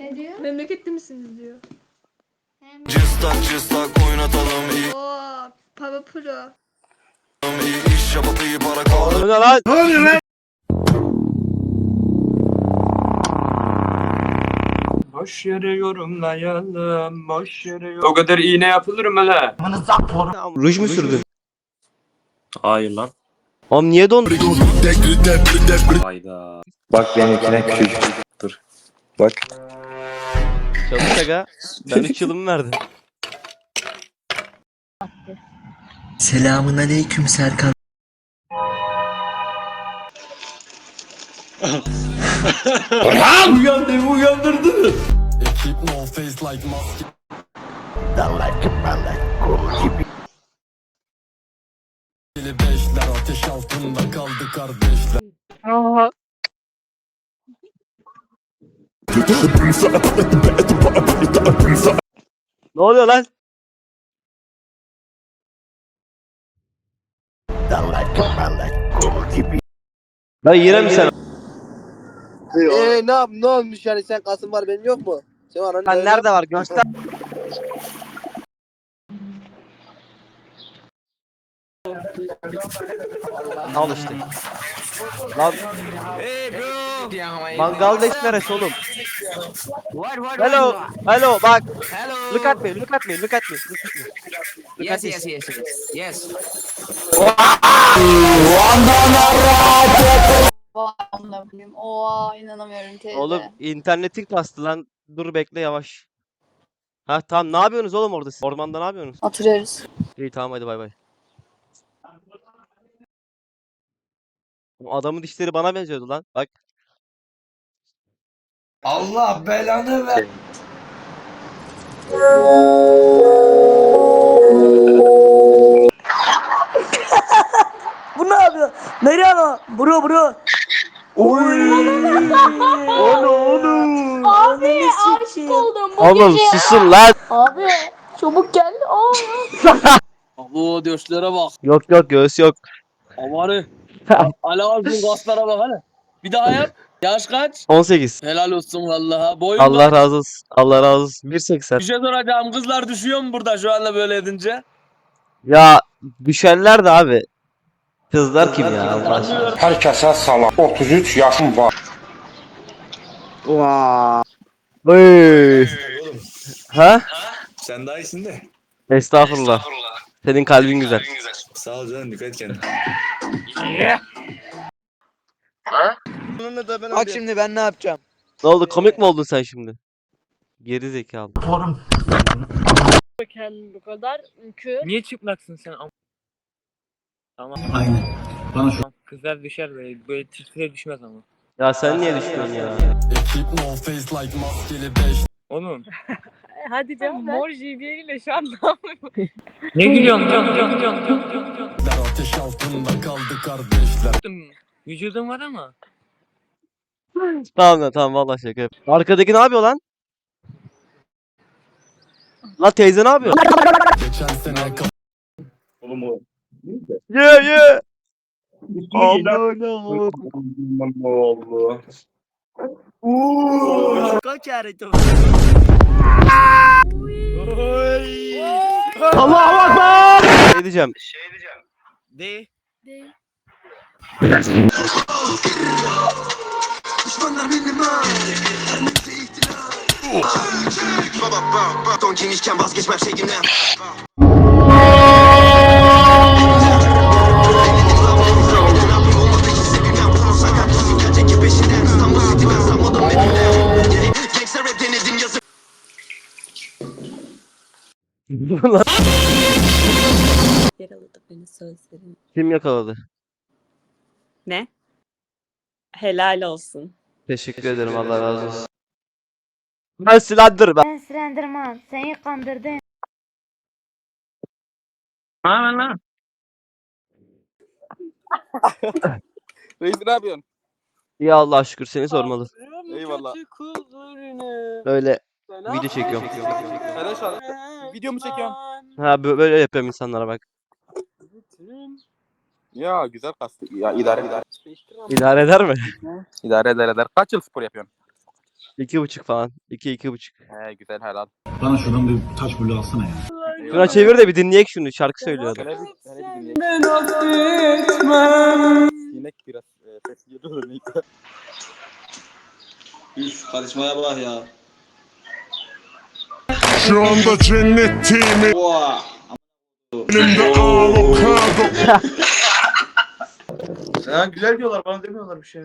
Ne diyor? Memleketli misiniz diyor. Hem Cıstak cıstak oynatalım iyi, Oo, Papa Pro. iyi iş yapıp iyi para kaldır Bu ne lan? Boş yere yorumlayalım, boş yere yor- O kadar iğne yapılır mı la? Ruj mu sürdün? Hayır lan. Oğlum niye dondun? Hayda. Bak benimkine küçücük. Dur. Bak. Çalış aga. Ben 3 yılımı verdim. Selamun aleyküm Serkan. Keep no face like mask Dili beşler ateş altında kaldı kardeşler Ne oluyor lan? Lan yine mi sen? Eee ne yap ne olmuş yani sen kasım var benim yok mu? Sen var Sen nerede var göster. Al işte. Lan mangal deş neresi oğlum? Hello, hello bak. Hello. Look at me, look at me, look at me. Look at me. Look Yes, at yes, yes, yes. Yes. Oha inanamıyorum teyze. Oğlum internetin kastı lan. Dur bekle yavaş. Ha tamam ne yapıyorsunuz oğlum orada siz? Ormanda ne yapıyorsunuz? Oturuyoruz. İyi tamam hadi bay bay. Bu Adamın dişleri bana benziyordu lan. Bak. Allah belanı ver Bu ne yapıyor? Nereye lan? Bro bro. Oy. Onu onu. Abi aşık oldum bu Oğlum gece. susun lan. Abi çabuk gel. Aa. Bu döşlere bak. Yok yok göğüs yok. Amarı. Ala ağzın kaslara bak hele. Bir daha yap. Yaş kaç? 18. Helal olsun vallahi. Boyun Allah razı olsun. Allah razı olsun. 1.80. Bir şey soracağım. Kızlar düşüyor mu burada şu anda böyle edince? Ya düşenler de abi. Kızlar kim ya Allah aşkına? Herkese salam. 33 yaşım var. Oy. Ha? Sen daha iyisin de. Estağfurullah. Senin kalbin güzel. Sağ ol canım dikkat et kendine. Bak şimdi ben ne yapacağım? Ne oldu komik mi oldun sen şimdi? Geri zekalı. Kendin bu kadar kör. Niye çıplaksın sen? Am- Tamam. Aynen. Bana şu Kızlar düşer böyle. Böyle titreye düşmez ama. Ya sen niye düştün ya? Oğlum. Hadi canım mor JBL ile şu an ne yapıyorsun? Ne gülüyorsun? Can, can, can, can, can, can. Ateş altında kaldı kardeşler Vücudun var ama. Tamam lan tamam vallahi şaka yap. Arkadaki ne yapıyor lan? La teyze ne yapıyor? Oğlum o. Ye ye. Aman Allah'ım. Allah. Kaç harita Allahu Ekber. Şey diyeceğim. De. Genişken vazgeçmem sevgimden Lan Yaraladı beni sözlerin. Kim yakaladı? Ne? Helal olsun. Teşekkür ederim Allah razı olsun. Ben silendir ben. Ben Slenderman seni kandırdım. Ha lan. Reis ne yapıyorsun? İyi Allah şükür seni sormalı. Eyvallah. Öyle video çekiyorum. Helal. Video mu çekiyorsun? Ha bö- böyle yapıyorum insanlara bak. Ya güzel kastı. Ya idare idare. İdare eder mi? İdare eder eder. Kaç yıl spor yapıyorsun? İki buçuk falan. İki iki buçuk. He güzel helal. Bana şuradan bir taş bulu alsana ya. Şuna çevir de bir dinleyek şunu. Şarkı söylüyor adam. Şöyle bir, şöyle bir dinleyelim. Sinek biraz e, ses geliyor da neyse. Üf karizmaya bak ya. Şu anda cennetteyim Oha. elimde avokado Sana güzel diyorlar bana demiyorlar bir şey.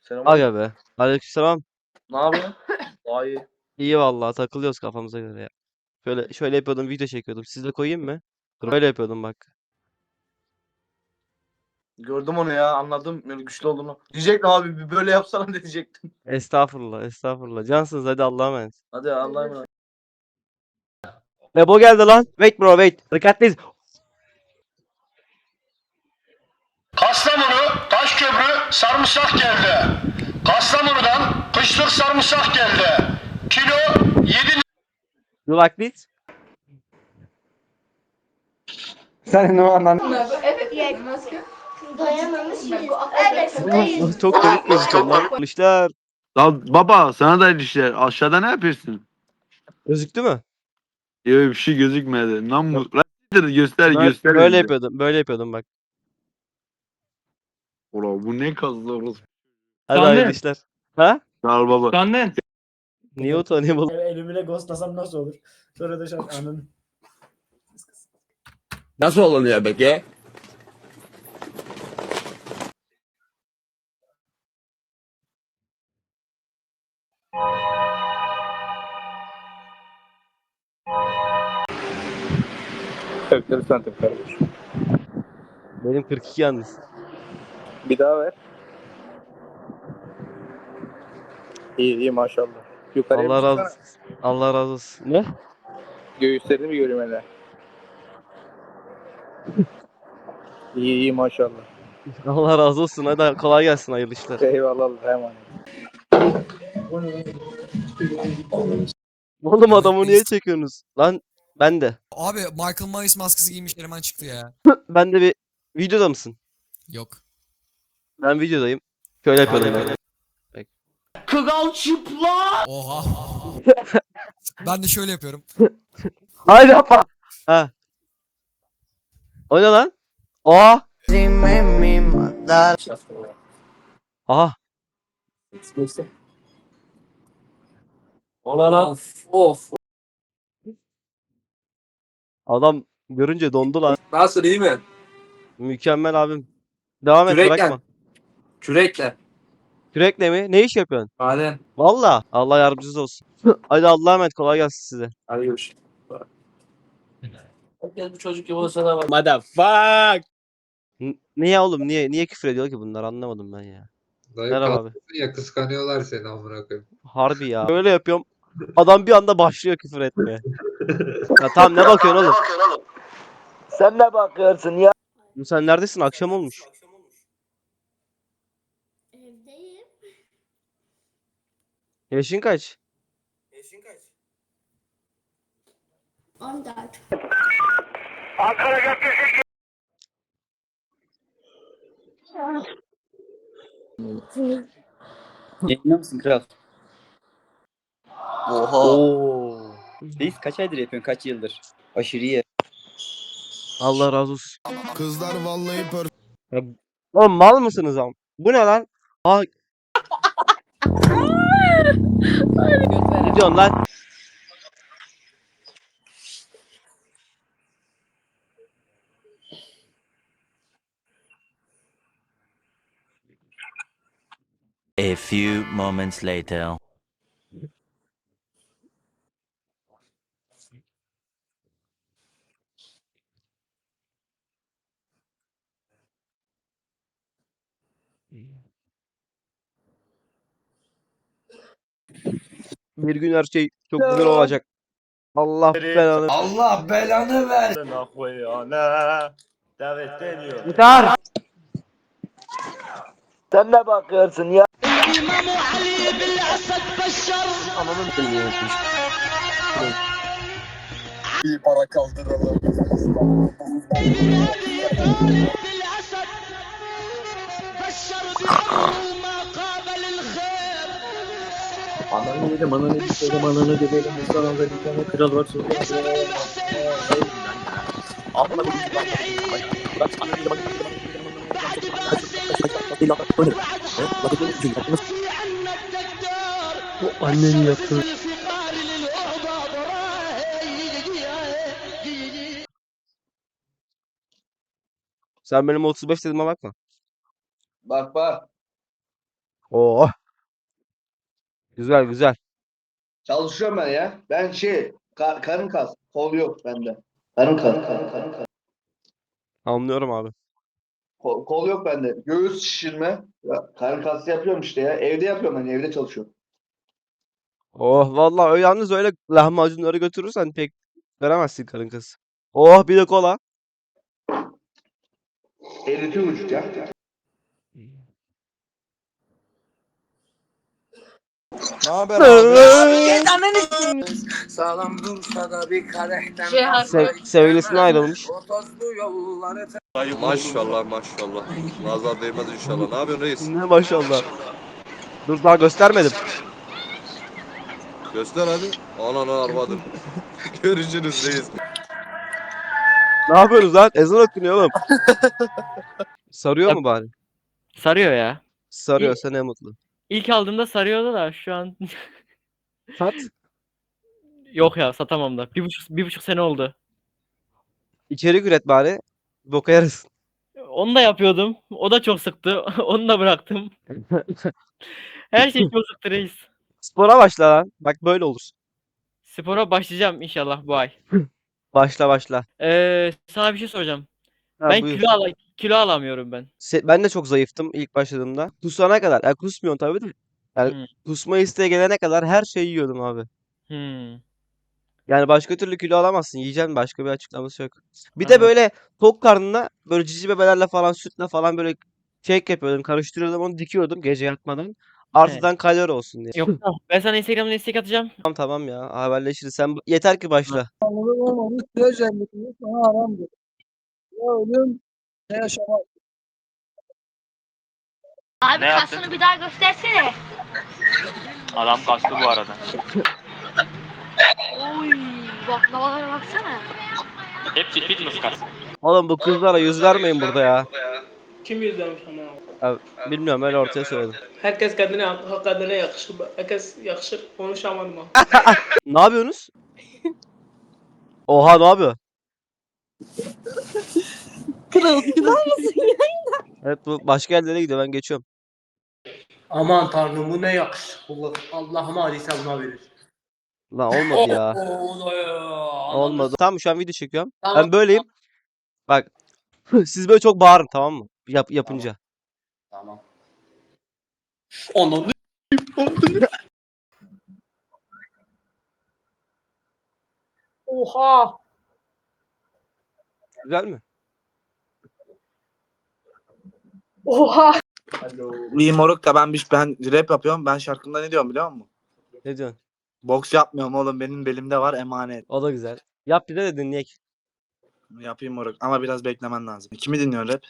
Selam. Aga be. Aleykümselam. Ne yapıyorsun? Daha iyi. İyi vallahi takılıyoruz kafamıza göre ya. Şöyle şöyle yapıyordum video çekiyordum. Siz de koyayım mı? Dur böyle yapıyordum bak. Gördüm onu ya anladım böyle güçlü olduğunu. Diyecektim abi bir böyle yapsana diyecektim. Estağfurullah, estağfurullah. Cansınız hadi Allah'a emanet. Hadi Allah'a emanet. Nebo geldi lan. Wait bro wait. Dikkatliyiz. Sarımsak geldi. Kastamonu'dan kışlık sarımsak geldi. Kilo 7 You like this? Sen ne anladın? Doyamamış Evet. Çok komik gözüküyor lan. İşler. Lan baba sana da işler. Aşağıda ne yapıyorsun? Gözüktü mü? Yok bir şey gözükmedi. Lan bu. Lan göster Böyle, göster. böyle bize. yapıyordum. Böyle yapıyordum bak. Ulan bu ne kazdı orası. Hadi hayırlı işler. Ha? Sağ ol baba. Annen. Niye utanayım oğlum? Elimle ghostlasam nasıl olur? Sonra da şarkı anın. Nasıl olunuyor peki? Kökleri santim kardeşim. Benim 42 yalnız. Bir daha ver. İyi iyi maşallah. Yukarıya Allah bir razı olsun. Allah razı olsun. Ne? Göğüslerini mi göreyim hele? iyi iyi maşallah. Allah razı olsun. Hadi kolay gelsin hayırlı işler. Eyvallah Allah'a emanet. Oğlum adamı niye çekiyorsunuz? Lan ben de. Abi Michael Myers maskesi giymiş eleman çıktı ya. Ben de bir videoda mısın? Yok. Ben videodayım. Şöyle yapıyordum ben. Kıgal çıplak. Oha. ben de şöyle yapıyorum. Haydi yapma. Ha. O ne lan? Aa. Aha. Of of. Adam görünce dondu lan. Nasıl iyi mi? Mükemmel abim. Devam et bırakma. Kürekle. Kürekle mi? Ne iş yapıyorsun? Hadi. Valla. Allah yardımcınız olsun. Hadi Allah'a emanet kolay gelsin size. Hadi görüşürüz. Gel bu çocuk gibi olsa da bak. Motherfuck. N- niye oğlum? Niye niye küfür ediyor ki bunlar? Anlamadım ben ya. Merhaba abi. Ya kıskanıyorlar seni amına koyayım. Harbi ya. Böyle yapıyorum. Adam bir anda başlıyor küfür etmeye. ya tamam ne bakıyorsun oğlum? Sen ne bakıyorsun ya? Sen neredesin? Akşam olmuş. Yaşın kaç? 14. Yayınlar mısın kral? Oha. Oo. Reis kaç aydır yapıyorsun? Kaç yıldır? Aşırı iyi. Allah razı olsun. Kızlar vallahi pör Oğlum mal mısınız am? Bu ne lan? Aa. ne diyorsun lan? A few moments later. Bir gün her şey çok güzel olacak. Allah belanı. Allah belanı ver. Yeter. Sen ne bakıyorsun ya? Bir para kaldıralım. Ananı dedim, ananı dedim, ananı dedim. Sana da bir tane kral kaç, kaç, değil lan, oynarım. He? Bak, öyle bir çocuk, aklına s- Bu anneni yatır. Sen benim 35 dediğime bakma. Bak bak. Oo. Güzel güzel. Çalışıyorum ben ya. Ben şey, ka- karın kas. Kol yok bende. Karın kas. Karın, karın kas. Anlıyorum abi. Kol, kol yok bende. Göğüs şişirme. Ya, karın kası yapıyorum işte ya. Evde yapıyorum hani evde çalışıyorum. Oh vallahi öyle yalnız öyle lahmacunları götürürsen pek veremezsin karın kası. Oh bir de kola. 52 buçuk ya. Ne haber abi? Sağlam dursa da bir kadehten Se- sevgilisinden ayrılmış. Yolları Maşallah maşallah. Nazar değmez inşallah. Ne yapıyorsun reis? Ne maşallah. Dur daha göstermedim. Göster hadi. Ananı arvadım. Görüşürüz reis. Ne yapıyorsunuz lan? Ezan okunuyor oğlum. Sarıyor mu bari? Sarıyor ya. Sarıyorsa ne mutlu. İlk aldığımda sarıyordu da şu an Sat. yok ya satamam da. Bir buçuk, bir buçuk sene oldu. İçerik üret bari. Boka yarasın. Onu da yapıyordum. O da çok sıktı. Onu da bıraktım. Her şey çok sıktı reis. Spora başla lan. Bak böyle olur. Spora başlayacağım inşallah bu ay. Başla başla. Ee, sana bir şey soracağım. Ha, ben buyur. kilo ala kilo alamıyorum ben. Se- ben de çok zayıftım ilk başladığımda. Kusana kadar. Yani kusmuyorsun tabii de. Yani Hmm. kusma isteğe gelene kadar her şeyi yiyordum abi. Hmm. Yani başka türlü kilo alamazsın. Yiyeceksin başka bir açıklaması yok. Bir de Anladım. böyle tok karnına böyle cici bebelerle falan sütle falan böyle shake yapıyordum. Karıştırıyordum onu dikiyordum gece yatmadan. Artıdan kalori olsun diye. Yok tamam. Ben sana Instagram'dan istek atacağım. Tamam tamam ya haberleşiriz. Sen yeter ki başla. Abi kasını bir daha göstersene. Adam kaçtı bu arada. Oy baklavalara baksana. Hepsi fitness kas. Oğlum bu kızlara yüz vermeyin burada ya. Kim yüzlemiş ana? Ya, bilmiyorum öyle ortaya söyledim. Herkes kendine kadına yakışır. Herkes yakışır. Konuşamadım ha. Ne yapıyorsunuz? Oha ne yapıyor? Kral kral mısın ya? Evet bu başka yerlere gidiyor ben geçiyorum. Aman tanrım bu ne yakışıklılık. Allah'ım hadise buna verir. Lan olmadı ya. Oo. Olmadı. Tamam şu an video çekiyorum. Tamam, Ben böyleyim. Bak siz böyle çok bağırın tamam mı? Yap, yapınca. Tamam. Onun Oha. Güzel mi? Oha. İyi moruk da ben bir ben rap yapıyorum. Ben şarkımda ne diyorum biliyor musun? Ne diyorsun? Boks yapmıyorum oğlum. Benim belimde var emanet. O da güzel. Yap bir de de dinleyek. Yapayım moruk ama biraz beklemen lazım. Kimi dinliyor rap?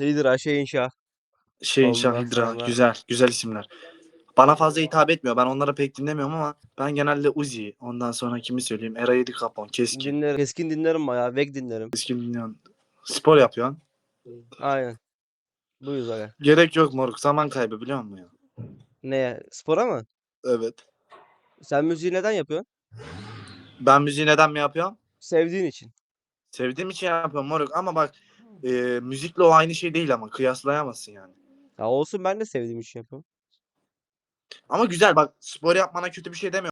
İyidir ha şey inşa. Şey Ondan İnşa Hidra. Güzel. Güzel isimler. Bana fazla hitap etmiyor. Ben onları pek dinlemiyorum ama ben genelde Uzi. Ondan sonra kimi söyleyeyim? Era 7 Capone. Keskin. Dinlerim. Keskin dinlerim bayağı. Veg dinlerim. Keskin dinliyorsun. Spor yapıyorsun. Aynen. Bu yüzden. aga. Gerek yok moruk. Zaman kaybı biliyor musun ya? Neye? Spora mı? Evet. Sen müziği neden yapıyorsun? Ben müziği neden mi yapıyorum? Sevdiğin için. Sevdiğim için yapıyorum moruk ama bak e, müzikle o aynı şey değil ama kıyaslayamazsın yani. Ya olsun ben de sevdiğim için yapıyorum. Ama güzel bak spor yapmana kötü bir şey demiyorum.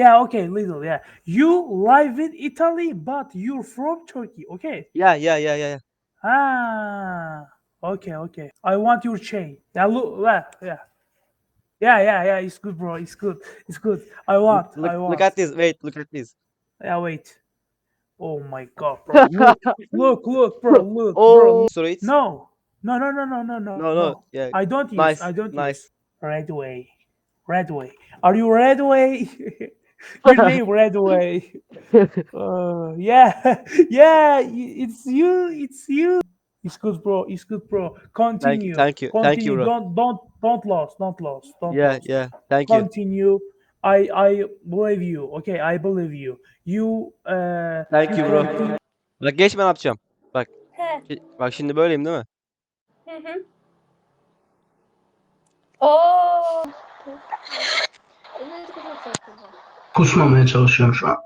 Yeah, okay, little, yeah. You live in Italy, but you're from Turkey, okay? Yeah, yeah, yeah, yeah. ya. Ah, okay, okay. I want your chain. Yeah, look, yeah, yeah. Yeah, yeah, yeah, it's good, bro. It's good. It's good. I want, Look, I want. look at this. Wait, look at this. Yeah, wait. Oh my god, bro. Look, look, look, bro, look, Oh, bro. straight. No. No, no, no, no, no, no. No, no. Yeah. I don't use, Nice. I don't Nice. use. Right away. Redway. Are you Redway? Your name Redway. Uh, yeah, yeah, it's you, it's you. It's good, bro. It's good, bro. Continue. thank you, thank you, Continue. bro. Don't, don't, don't lose. Don't lose. Don't Yeah, lose. yeah. Thank you. Continue. I, I believe you. Okay, I believe you. You, uh, Thank you, bro. continue- Bak geç ben yapacağım. He. Şi- Bak şimdi böyleyim değil mi? Hı hı. Oo. Kusmamaya çalışıyorum şu an.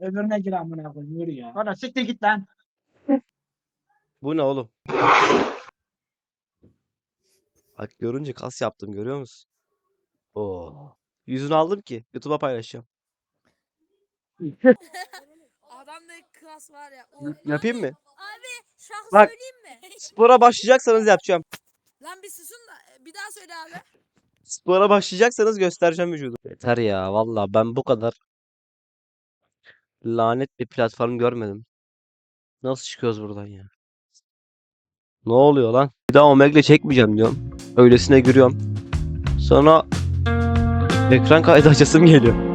Öbürüne gir amına koyayım. Yürü ya. Hadi siktir git lan. Bu ne oğlum? Bak görünce kas yaptım görüyor musun? Oo. Yüzünü aldım ki YouTube'a paylaşacağım. Adamda klas var ya. Y- Yapayım mı? Abi şarkı Bak. söyleyeyim mi? Spora başlayacaksanız yapacağım. Lan bir susun da bir daha söyle abi. Spora başlayacaksanız göstereceğim vücudu. Yeter ya valla ben bu kadar lanet bir platform görmedim. Nasıl çıkıyoruz buradan ya? Ne oluyor lan? Bir daha Omegle çekmeyeceğim diyorum. Öylesine giriyorum. Sonra ekran kaydı açasım geliyor.